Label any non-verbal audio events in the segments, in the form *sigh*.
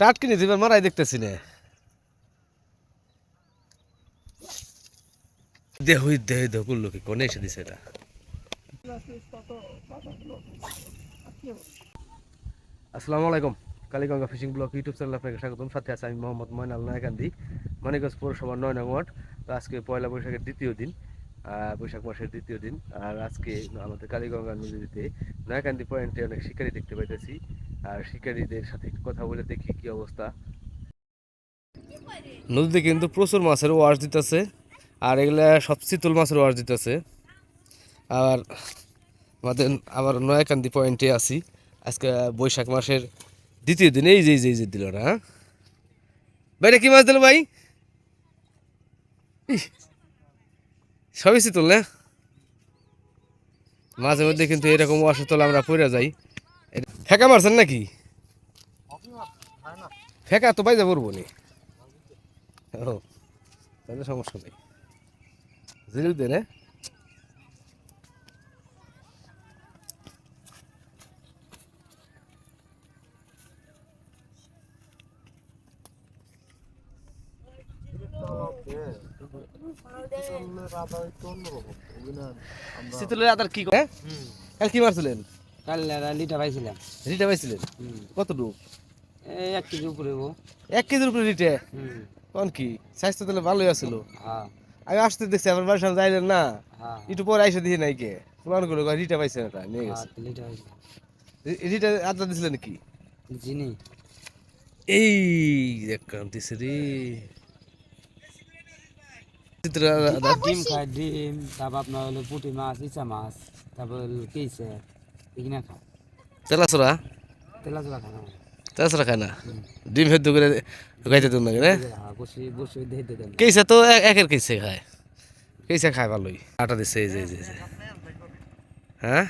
টাটকি নিতে এবার মারাই দেখতেছি না। দেহ দেহ দেহ করল কি কোনে এসে দিছে এটা? আসসালামু আলাইকুম, Kaliganga fishing blog YouTube channel আপনাকে স্বাগতম। সাথে আছে আমি মোহাম্মদ ময়নাল নায়কান্দি মানিকগঞ্জ পৌরসভার নয় নং তো আজকে পয়লা বৈশাখের দ্বিতীয় দিন। বৈশাখ মাসের দ্বিতীয় দিন। আর আজকে আমাদের কালীগঙ্গা নদীতে নয়াকান্দি পয়েন্টে অনেক শিকারি দেখতে পাইতেছি। আর শিকারীদের সাথে একটু কথা বলে দেখি কি অবস্থা। নদীতে কিন্তু প্রচুর মাছের ওয়াশ দিতেছে, আর এগুলা সব শীতল মাছের ওয়াশ দিতেছে। আর আমাদের আবার নয়াকান্দি পয়েন্টে আছি। আজকে বৈশাখ মাসের দ্বিতীয় দিন, এই যে এই যে দিল না হ্যাঁ? ভাইটা কি মাছ দিল ভাই? ইহ, সবই শীতল না? মাঝে মধ্যে কিন্তু এরকম অসতল আমরা পড়ে যাই। ফেঁকা মারছেন নাকি? ফেঁকা তো বাইজা পড়ব নি সমস্যা নেই। জিল দে না? শীতলের আদার কি করে কাল কি মারছিলেন? কাল লিটা পাইছিলাম। রিটা পাইছিলেন? কতটুকু? এই এক কেজি উপরে ও এক কেজির উপরে রিটে কোন কি? স্বাস্থ্য তাহলে ভালোই আছিল। হ্যাঁ। আমি আসতে দেখছি আমার বাড়ির সামনে যাইলেন না? হ্যাঁ একটু পরে আইসে দিয়ে নাই কে? প্রমাণ করল পাইছেন এটা নিয়ে গেছে। লিটা আদা দিছিলেন কি? চিনি এই দেখান দিছে রে। ডিম খায় ডিম তারপর আপনার হলো পুঁটি মাছ ইচা মাছ তারপর হলো কেইছে এগুলো খায়। তেলাচরা? তেলা চোলা খায় না। তেলাচরা খায় না? ডিম সেদ্ধ করে খাইতে দেন না? রে হ্যাঁ বসে বসে দেখতে দেন। কেসা তো এক- একের কেসে খায়? কেসা খায় ভালোই? আটা এই যে এই যে। হ্যাঁ?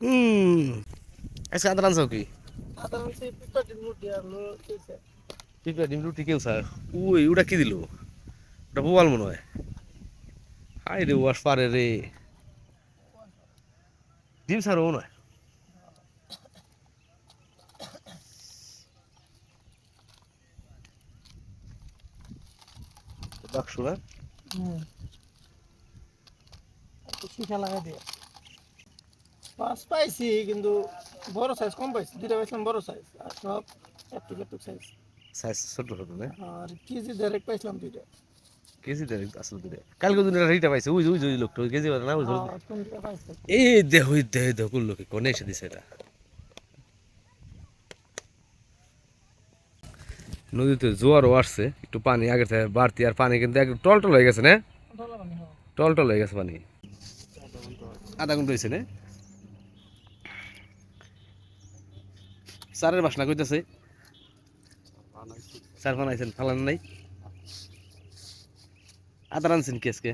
হুম। আজকে আদা রানছো কি? পিঁপড়া ডিম রুটি কেউ স্যার উই ওটা কি দিল? ওটা বোয়াল মনে হয়। হাই রে ওয়াশ পারে রে। ডিম স্যার ও নয় বাক্স না? শিখা লাগা দিয়ে মাছ পাইছি কিন্তু বড় সাইজ কম পাইছি। দুইটা পাইছিলাম বড় সাইজ আর সব একটু একটু সাইজ সাইজ ছোট ছোট না? আর কেজি ডাইরেক্ট পাইছিলাম দুইটা। কেজি দেয় আসলে দিলে কালকে দিন রিটা পাইছে। ওই ওই ওই লোকটা কেজি বলে না ওই যে- আর কোনটা পাইছি। এই দেহ ওই দেহ দেহ কোন লোকে কোনে এসে দিছে এটা। নদীতে জোয়ারও আসছে একটু পানি আগে থেকে বাড়তি আর পানি কিন্তু একদম টল টল হয়ে গেছে না? টল টল হয়ে। গেছে পানি। আধা ঘণ্টা হয়েছে না? সারের বাসনা কইতেছে। সার বানাইছেন, ফালান নাই। আদা রানছেন কি আজকে?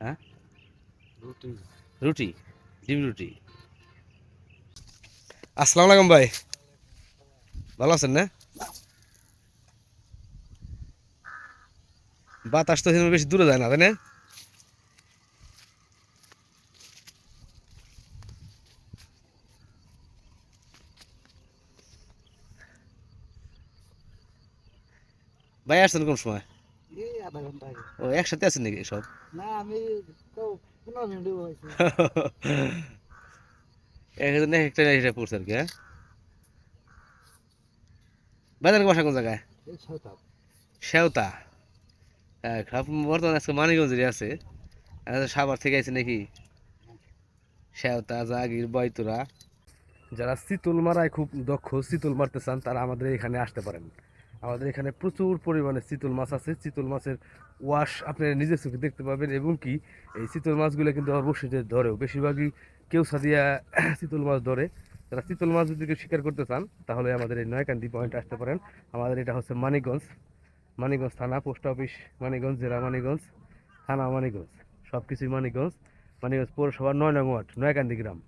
হ্যাঁ? রুটি, ডিম রুটি। আসসালামু আলাইকুম ভাই। ভালো আছেন না? বাতাস তো বেশি দূরে যায় না, তাই না? ভাই আসছেন কোন সময়? ও একসাথে আছেন নাকি সব? না আমি কেউ পনেরো মিনিট হয়েছে *laughs* একজন এক একটা এটা পড়ছে আর কি হ্যাঁ? বাজার বাসা কোন জায়গায়? বর্তমানে আজকে আছে। সাভার থেকে আছে নাকি? সেওতা জাগির বয়তুরা যারা চিতল মারায় খুব দক্ষ চিতল মারতে চান তারা আমাদের এখানে আসতে পারেন। আমাদের এখানে প্রচুর পরিমাণে চিতল মাছ আছে। চিতল মাছের ওয়াশ আপনি নিজের চোখে দেখতে পাবেন এবং কি এই চিতল মাছগুলো কিন্তু আবার বসিতে ধরেও বেশিরভাগই কেউ সাদিয়া *coughs* চিতল মাছ ধরে। যারা চিতল মাছ যদি কেউ শিকার করতে চান, তাহলে আমাদের এই নয়কান্দি পয়েন্ট আসতে পারেন। আমাদের এটা হচ্ছে মানিকগঞ্জ। মানিকগঞ্জ থানা, পোস্ট অফিস, মানিকগঞ্জ, জেলা মানিকগঞ্জ, থানা মানিকগঞ্জ। সব কিছুই মানিকগঞ্জ। মানিকগঞ্জ পৌরসভা নয় নং ওয়ার্ড, নয়কান্দি গ্রাম।